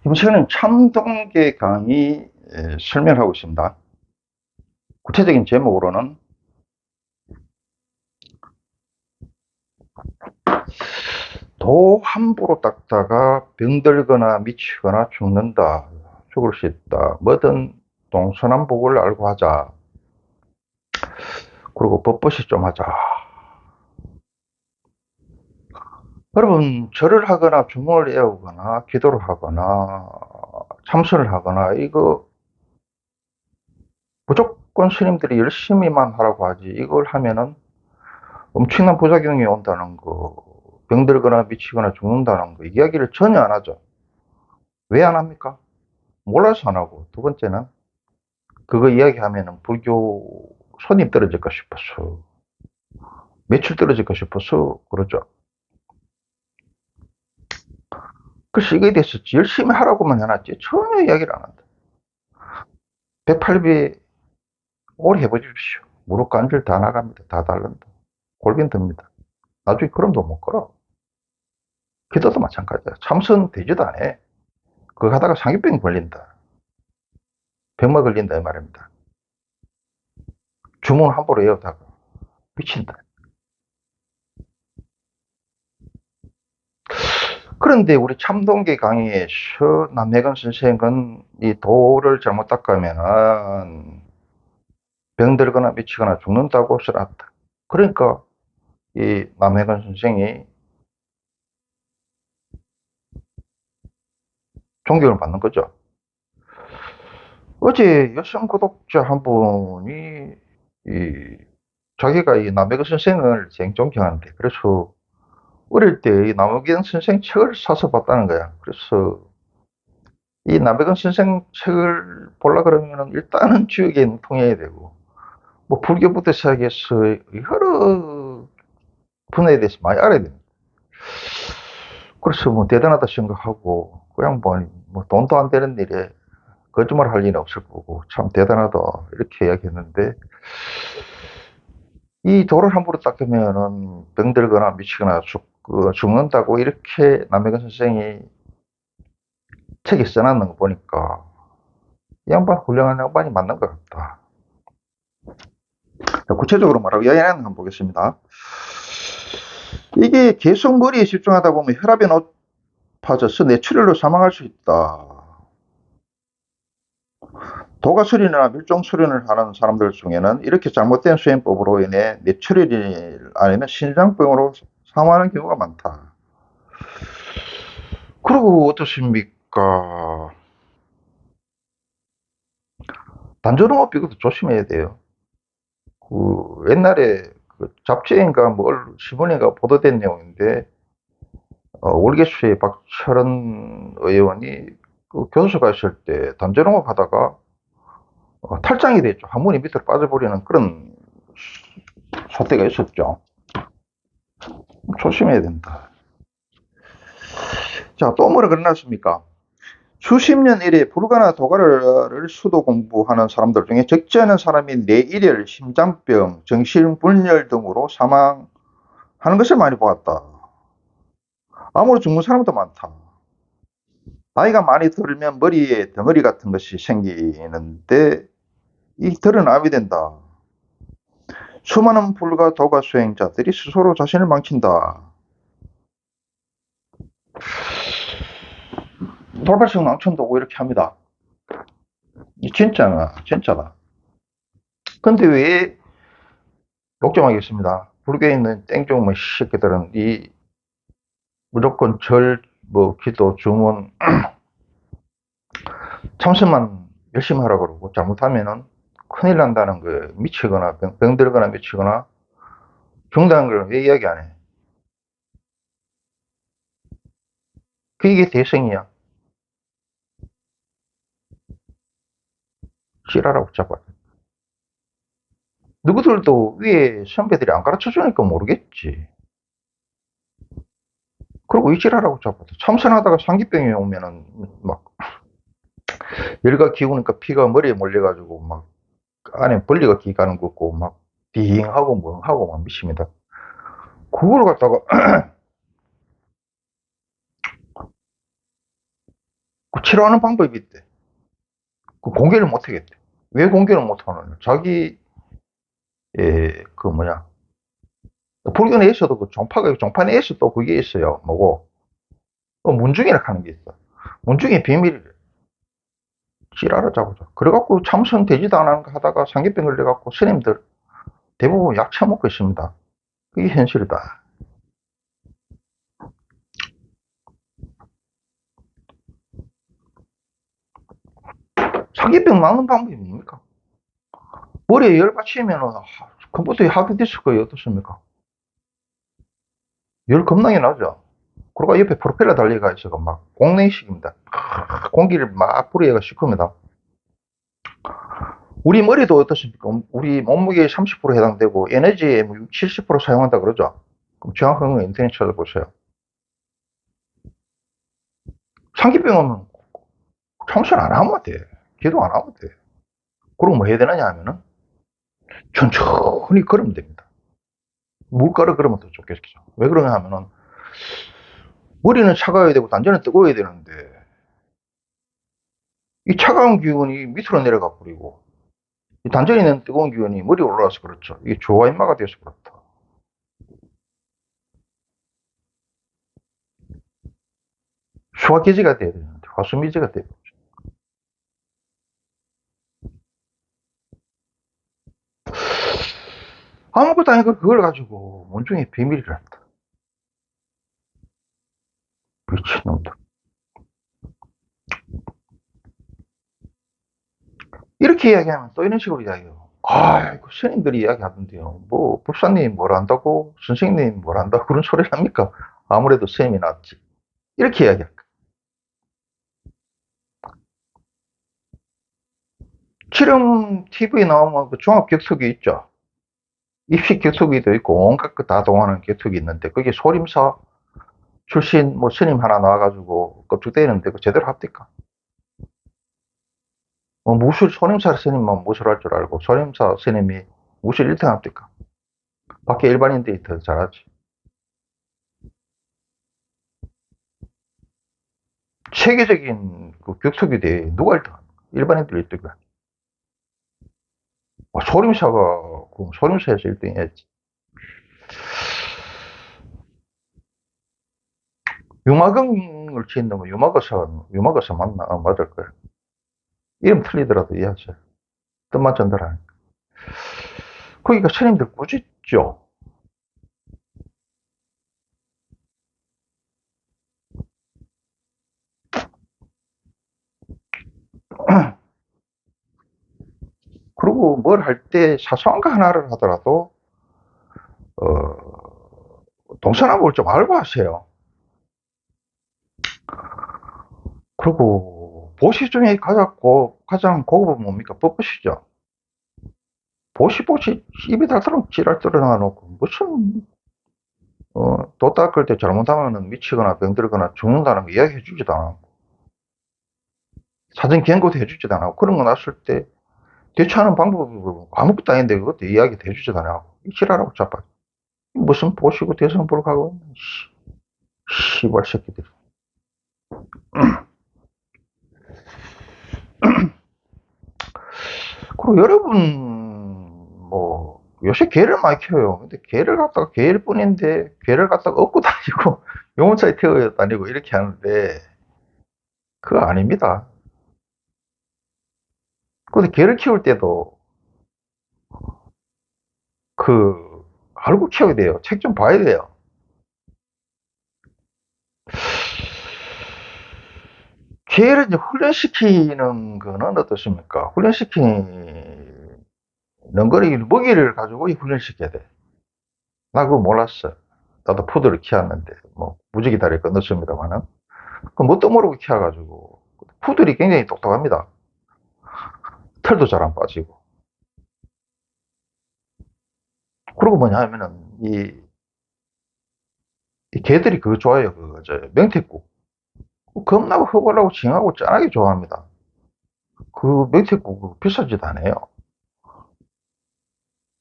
이번 시간은 참동계 강의 에, 설명하고 있습니다. 구체적인 제목으로는 도 함부로 닦다가 병들거나 미치거나 죽는다. 죽을 수 있다. 뭐든 동서남북을 알고 하자. 그리고 뻣뻣이 좀 하자. 여러분, 절을 하거나 주문을 외우거나 기도를 하거나 참선을 하거나 이거 무조건 스님들이 열심히만 하라고 하지 이걸 하면은 엄청난 부작용이 온다는 거, 병들거나 미치거나 죽는다는 거 이야기를 전혀 안 하죠. 왜 안 합니까? 몰라서 안 하고 두 번째는 그거 이야기하면은 불교 손님 떨어질까 싶어서 매출 떨어질까 싶어서 그러죠. 그래서 이거에 대해서 열심히 하라고만 해놨지 전혀 이야기를 안 한다. 108배 오래 해보십시오. 무릎 관절 다 나갑니다. 다 달른다. 골빈 듭니다. 나중에 그럼도 못 걸어. 기도도 마찬가지야. 참선 되지도 않아. 그거 하다가 상기병 걸린다. 병마 걸린다 이 말입니다. 주문 함부로 외우다가 미친다. 그런데 우리 참동계 강의에서 남해건 선생은 이 도를 잘못 닦으면은 병들거나 미치거나 죽는다고 써놨다. 그러니까 이 남해건 선생이 존경을 받는 거죠. 어제 여성 구독자 한 분이 이 자기가 이 남해건 선생을 존경하는데 그래서 어릴 때 이 남해건 선생 책을 사서 봤다는 거야. 그래서 이 남해건 선생 책을 보려 그러면은 일단은 주역에 통해야 되고 뭐 불교부터 시작해서 여러 분야에 대해서 많이 알아야 됩니다. 그래서 뭐 대단하다 생각하고 그냥 뭐, 뭐 돈도 안 되는 일에 거짓말 할 일은 없을 거고 참 대단하다 이렇게 이야기했는데 이 도를 함부로 닦으면은 병들거나 미치거나 죽, 그 죽는다고 이렇게 남해근 선생이 책에 써놨는 거 보니까 이 양반 훌륭한 양반이 맞는 것 같다. 자, 구체적으로 말하고 여행을 한번 보겠습니다. 이게 계속 머리에 집중하다 보면 혈압이 높아져서 뇌출혈로 사망할 수 있다. 도가 수련이나 밀종 수련을 하는 사람들 중에는 이렇게 잘못된 수행법으로 인해 뇌출혈이 아니면 신장병으로 사망하는 경우가 많다. 그리고 어떻습니까? 단전응업 이것도 조심해야 돼요. 그 옛날에 그 잡지인가 뭘 신문인가 보도된 내용인데 어, 월계수의 박철원 의원이 그 교도소 갔을 때 단전응업 하다가 어, 탈장이 됐죠. 한문이 밑으로 빠져버리는 그런 사태가 있었죠. 조심해야 된다. 자, 또 뭐라 그러놨습니까? 수십 년 이래 불가나 도가를 수도 공부하는 사람들 중에 적지 않은 사람이 뇌일혈, 심장병, 정신분열 등으로 사망하는 것을 많이 보았다. 암으로 죽는 사람도 많다. 나이가 많이 들면 머리에 덩어리 같은 것이 생기는데 이 덜은 암이 된다. 수많은 불가 도가 수행자들이 스스로 자신을 망친다. 돌발성 낭천도 오고 이렇게 합니다. 이 진짜나, 진짜다. 근데 왜, 욕정하겠습니다. 불교에 있는 땡종 뭐 새끼들은 이 무조건 절, 뭐 기도, 주문, 참선만 열심히 하라고 그러고 잘못하면은 큰일 난다는 거예요. 미치거나 병, 병들거나 미치거나 죽는다는 걸왜 이야기 안 해? 그게 대성이야. 지랄하고 잡아. 누구들도 위에 선배들이 안 가르쳐 주니까 모르겠지. 그리고 이 지랄하고 잡아. 참선하다가 상기병이 오면은 막 열과 기우니까 피가 머리에 몰려가지고 막 안에 벌리가 기가는 거 같고 막 빙하고 멍하고 막 미칩니다. 그걸 갖다가 그 치료하는 방법이 있대. 그 공개를 못 하겠대. 왜 공개를 못 하느냐? 자기, 예, 그 뭐냐. 불교 내에서도 그 종파가, 종파 내에서 또 그게 있어요. 뭐고. 또 문중이라 하는 게 있어. 문중의 비밀을 지랄하자고. 그래갖고 참선되지도 않았는가 하다가 상기병 걸려갖고 스님들 대부분 약 처먹고 있습니다. 그게 현실이다. 상기병 막는 방법이 뭡니까? 머리에 열 받치면은 아, 컴퓨터에 하드디스크가 어떻습니까? 열 겁나게 나죠. 그리고 옆에 프로펠러 달려가 있어가 막 공냉식입니다. 공기를 막 불어가 시킵니다. 우리 머리도 어떻습니까? 우리 몸무게의 30% 해당되고 에너지의 70% 사용한다 그러죠. 그럼 정확한 건 인터넷 찾아보세요. 상기병 오면 청소 안 하면 돼. 기도 안 하면 돼. 그럼 뭐 해야 되느냐 하면은 천천히 걸으면 됩니다. 물가를 걸으면 더 좋겠죠. 왜 그러냐 하면은 머리는 차가워야 되고 단전은 뜨거워야 되는데 이 차가운 기운이 밑으로 내려가 버리고 이 단전에 있는 뜨거운 기운이 머리에 올라와서 그렇죠. 이게 조화인마가 돼서 그렇다. 수화기지가 돼야 되는데 화수미지가 되죠. 아무것도 아니고 그걸 가지고 원중의 비밀이란다. 미친놈들. 이렇게 이야기하면 또 이런 식으로 이야기해요. 아이고, 스님들이 이야기하던데요. 뭐, 법사님 뭘 안다고, 선생님 뭘 안다고 그런 소리를 합니까? 아무래도 스님이 낫지. 이렇게 이야기할까. 지금 TV에 나오면 그 종합 격투기 있죠. 입식 격투기도 있고, 온갖 거다 동하는 격투기 있는데, 그게 소림사 출신 뭐 스님 하나 나와가지고 껍죽대는데 그 제대로 합니까? 뭐 무술 소림사 스님만 무술할 줄 알고 소림사 스님이 무술 1등 합니까? 밖에 일반인들이 더 잘하지. 세계적인 그 격투기 대회 누가 1등 합니까? 일반인들이 1등. 아, 소림사가 그 소림사에서 1등 했지. 유마경을 거 유마거사 유마거사 맞나? 어, 맞을 거야. 이름 틀리더라도 이해하세요. 뜻만 전달하니까. 거기가 스님들 꾸짖죠. 그리고 뭘 할 때 사소한 거 하나를 하더라도 어, 동서남북을 좀 알고 하세요. 그리고 보시 중에 가장, 고, 가장 고급은 뭡니까? 뻣뻣이죠. 보시 보시 입에 닳도록 지랄 떨어놔놓고 무슨 어, 도 닦을 때 잘못하면 미치거나 병들거나 죽는다는 거 이야기해 주지도 않았고 사전 경고도 해 주지도 않았고 그런 거 났을 때 대처하는 방법이 뭐 아무것도 아닌데 그것도 이야기 해주지도 않았고 이 지랄하고 자빠 무슨 보시고 대선 보러 가고 씨발 새끼들 그리고 여러분 뭐 요새 개를 많이 키워요. 근데 개를 갖다가 개일 뿐인데 개를 갖다가 얻고 다니고 용원차에 태워 다니고 이렇게 하는데 그거 아닙니다. 근데 개를 키울 때도 그 알고 키워야 돼요. 책 좀 봐야 돼요. 개를 이제 훈련시키는 거는 어떻습니까? 훈련시키는 거를 먹이를 가지고 훈련시켜야 돼. 나 그거 몰랐어. 나도 푸드를 키웠는데 뭐 무지개 다리 건넜습니다만은 그 뭣도 모르고 키워가지고 푸들이 굉장히 똑똑합니다. 털도 잘 안 빠지고. 그리고 뭐냐 하면은 이, 이 개들이 그거 좋아해요. 그거 저 명태국. 겁나고 허벌하고 징하고 짠하게 좋아합니다. 그 명태국 비싸지도 않아요.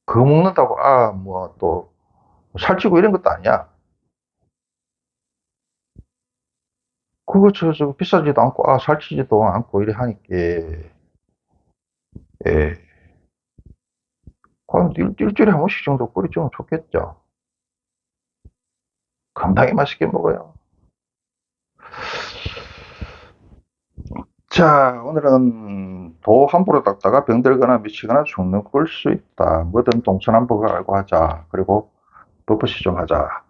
그거 먹는다고 아 뭐 또 살찌고 이런 것도 아니야. 그거 저, 저 비싸지도 않고, 아, 살찌지도 않고, 이래 하니까, 예. 한 일, 일주일에 한 번씩 정도 끓여주면 좋겠죠. 감당이 맛있게 먹어요. 자, 오늘은 도 함부로 닦다가 병들거나 미치거나 죽는 걸 수 있다. 뭐든 동서남북을 알고 하자. 그리고 버퍼시 좀 하자.